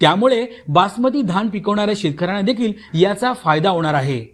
त्यामुळे बासमती धान पिकवणाऱ्या शेतकऱ्यांना देखील याचा फायदा होणार आहे.